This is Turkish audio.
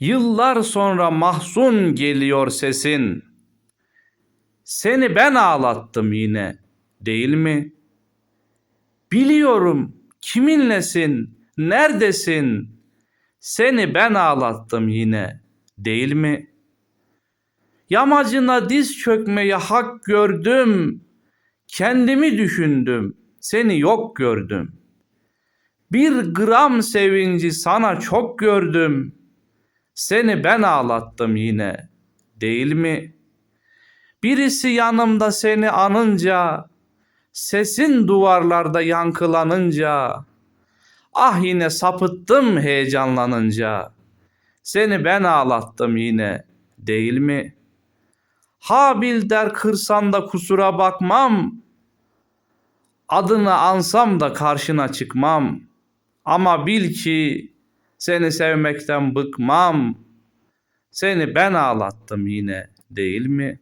Yıllar sonra mahzun geliyor sesin. Seni ben ağlattım yine, değil mi? Biliyorum kiminlesin, neredesin? Seni ben ağlattım yine, değil mi? Yamacına diz çökmeye hak gördüm. Kendimi düşündüm, seni yok gördüm. Bir gram sevinci sana çok gördüm. Seni ben ağlattım yine, değil mi? Birisi yanımda seni anınca, sesin duvarlarda yankılanınca, ah yine sapıttım heyecanlanınca. Seni ben ağlattım yine, değil mi? Habil der kırsan da kusura bakmam. Adını ansam da karşına çıkmam. Ama bil ki seni sevmekten bıkmam. Seni ben ağlattım yine değil mi?